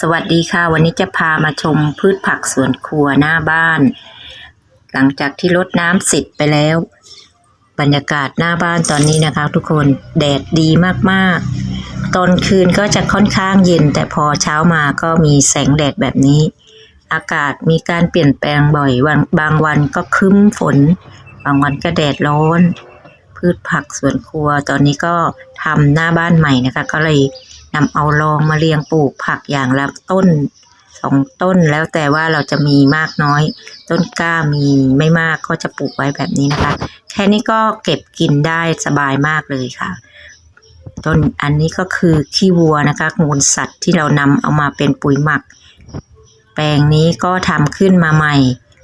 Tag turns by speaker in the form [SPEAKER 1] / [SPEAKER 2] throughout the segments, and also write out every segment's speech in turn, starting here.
[SPEAKER 1] สวัสดีค่ะ วันนี้จะพามาชมพืชผักสวนครัวหน้าบ้าน หลังจากที่รดน้ำเสร็จไปแล้ว บรรยากาศหน้าบ้านตอนนี้นะคะ ทุกคนแดดดีมากๆ ตอนคืนก็จะค่อนข้างเย็น แต่พอเช้ามาก็มีแสงแดดแบบนี้ อากาศมีการเปลี่ยนแปลงบ่อยวันบางวันก็ครึ้มฝน บางวันก็แดดร้อน พืชผักสวนครัวตอนนี้ก็ทำหน้าบ้านใหม่นะคะ ก็เลย นำเอาลองมาเรียงปลูกผักอย่างละต้นสองต้นแล้วแต่ว่าเราจะมีมากน้อย ต้นกล้ามีไม่มากก็จะปลูกไว้แบบนี้นะคะ แค่นี้ก็เก็บกินได้สบายมากเลยค่ะ ต้นอันนี้ก็คือขี้วัวนะคะมูลสัตว์ที่เรานำเอามาเป็นปุ๋ยหมัก แปลงนี้ก็ทำขึ้นมาใหม่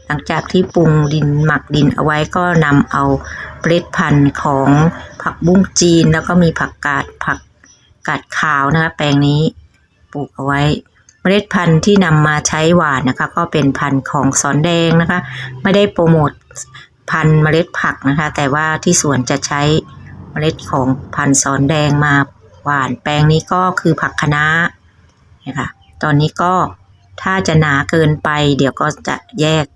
[SPEAKER 1] หลังจากที่ปรุงดินหมักดินเอาไว้ก็นำเอาเมล็ดพันธุ์ของผักบุ้งจีน แล้วก็มีผักกาดผัก กาดขาวนะคะแปลงนี้ปลูกเอาไว้ เมล็ดพันธุ์ที่นำมาใช้หวานนะคะ ก็เป็นพันธุ์ของสอนแดงนะคะ ไม่ได้โปรโมทพันธุ์เมล็ดผักนะคะ แต่ว่าที่สวนจะใช้เมล็ดของพันธุ์สอนแดงมาหวาน แปลงนี้ก็คือผักคะน้านะคะตอนนี้ก็ถ้าจะหนาเกินไป เดี๋ยวก็จะแยก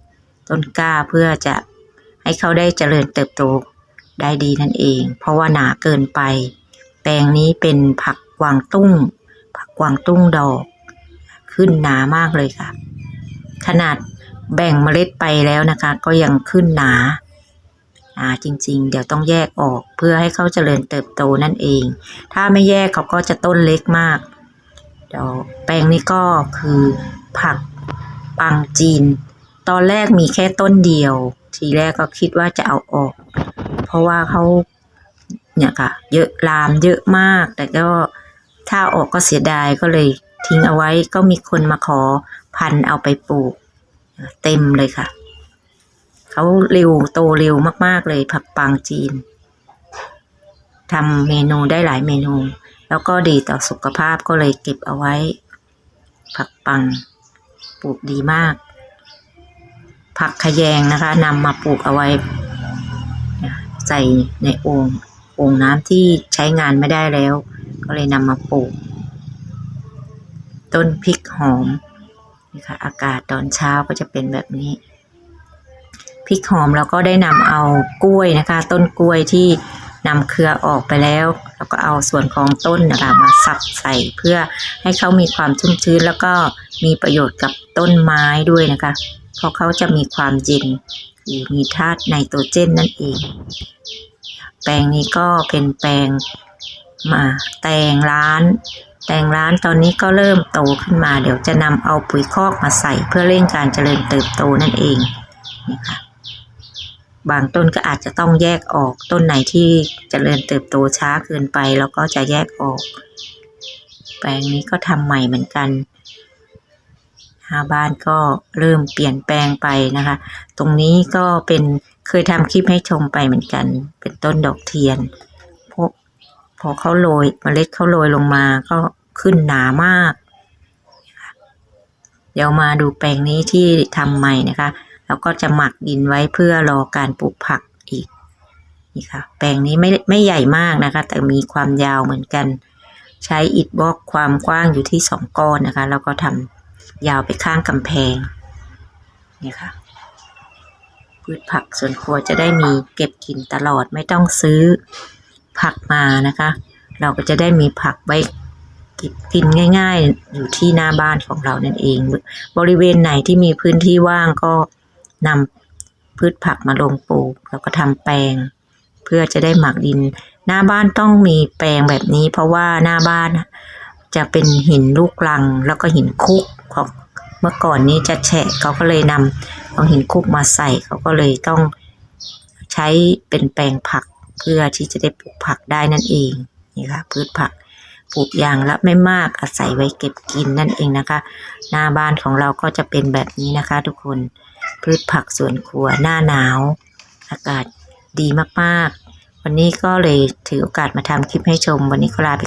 [SPEAKER 1] ต้นกล้าเพื่อจะให้เขาได้เจริญเติบโตได้ดีนั่นเอง เพราะว่าหนาเกินไป ปลงนี้เป็นผักกวางตุ้ง ผักกวางตุ้งดอก ขึ้นหนามากเลยค่ะ ขนาดแบ่งเมล็ดไปแล้วนะคะ ก็ยังขึ้นหนาหนาจริง ๆ เดี๋ยวต้องแยกออกเพื่อให้เขาเจริญเติบโตนั่นเอง ถ้าไม่แยกเขาก็จะต้นเล็กมากเดี๋ยวแปลงนี้ก็คือผักปังจีน ตอนแรกมีแค่ต้นเดียว ทีแรกก็คิดว่าจะเอาออก เพราะว่าเขา เนี่ยค่ะ เยอะลามเยอะมาก แต่ก็ถ้าออกก็เสียดายก็เลยทิ้งเอาไว้ก็มีคนมาขอพันเอาไปปลูก เต็มเลยค่ะ เขาเร็วโตเร็วมากๆเลยผักปังจีนทำเมนูได้หลายเมนู แล้วก็ดีต่อสุขภาพก็เลยเก็บเอาไว้ ผักปังปลูกดีมาก ผักขยงนะคะนำมาปลูกเอาไว้ ใส่ในโอ่ง โอ่งน้ำที่ใช้งานไม่ได้แล้ว ก็เลยนำมาปลูก ต้นพริกหอมนี่ค่ะ อากาศตอนเช้าก็จะเป็นแบบนี้พริกหอมเราก็ได้นำเอากล้วยนะคะ ต้นกล้วยที่นำเครือออกไปแล้ว แล้วก็เอาส่วนของต้นนะคะมาสับใส่เพื่อให้เขามีความชุ่มชื้น แล้วก็มีประโยชน์กับต้นไม้ด้วยนะคะเพราะเขาจะมีความเย็นคือมีธาตุไนโตรเจนนั่นเอง แปลงนี้ก็เป็นแปลงมาแตงร้าน แตงร้านตอนนี้ก็เริ่มโตขึ้นมา เดี๋ยวจะนำเอาปุ๋ยคอกมาใส่เพื่อเร่งการเจริญเติบโตนั่นเองนี่ค่ะบางต้นก็อาจจะต้องแยกออกต้นไหนที่เจริญเติบโตช้าเกินไปเราก็จะแยกออก แปลงนี้ก็ทำใหม่เหมือนกันหาบ้านก็เริ่มเปลี่ยนแปลงไปนะคะ ตรงนี้ก็เป็น เคยทำคลิปให้ชมไปเหมือนกัน เป็นต้นดอกเทียนพวกพอเขาโรยเมล็ดเขาโรยลงมาก็ขึ้นหนามาก เดี๋ยวมาดูแปลงนี้ที่ทำใหม่นะคะ แล้วก็จะหมักดินไว้เพื่อรอการปลูกผักอีกนี่ค่ะ แปลงนี้ไม่ไม่ใหญ่มากนะคะ แต่มีความยาวเหมือนกัน ใช้อิฐบล็อกความกว้างอยู่ที่สองก้อนนะคะ แล้วก็ทำยาวไปข้างกำแพงนี่ค่ะ พืชผักสวนครัวจะได้มีเก็บกินตลอดไม่ต้องซื้อผักมานะคะ เราก็จะได้มีผักไว้เก็บกินง่าย ๆ อยู่ที่หน้าบ้านของเรานั่นเอง บริเวณไหนที่มีพื้นที่ว่างก็นำพืชผักมาลงปลูก แล้วก็ทำแปลง เพื่อจะได้หมักดิน หน้าบ้านต้องมีแปลงแบบนี้ เพราะว่าหน้าบ้านจะเป็นหินลูกรัง แล้วก็หินคุกของ เมื่อก่อนนี้จะแฉะเขาก็เลยนำเอาหินคุกมาใส่เขาก็เลยต้องใช้เป็นแปลงผักเพื่อที่จะได้ปลูกผักได้นั่นเองนี่ค่ะพืชผักปลูกอย่างละไม่มากอาศัยไว้เก็บกินนั่นเองนะคะ หน้าบ้านของเราก็จะเป็นแบบนี้นะคะ ทุกคนพืชผักสวนครัวหน้าหนาว อากาศดีมากๆ วันนี้ก็เลยถือโอกาสมาทำคลิปให้ชม วันนี้ก็ลาไป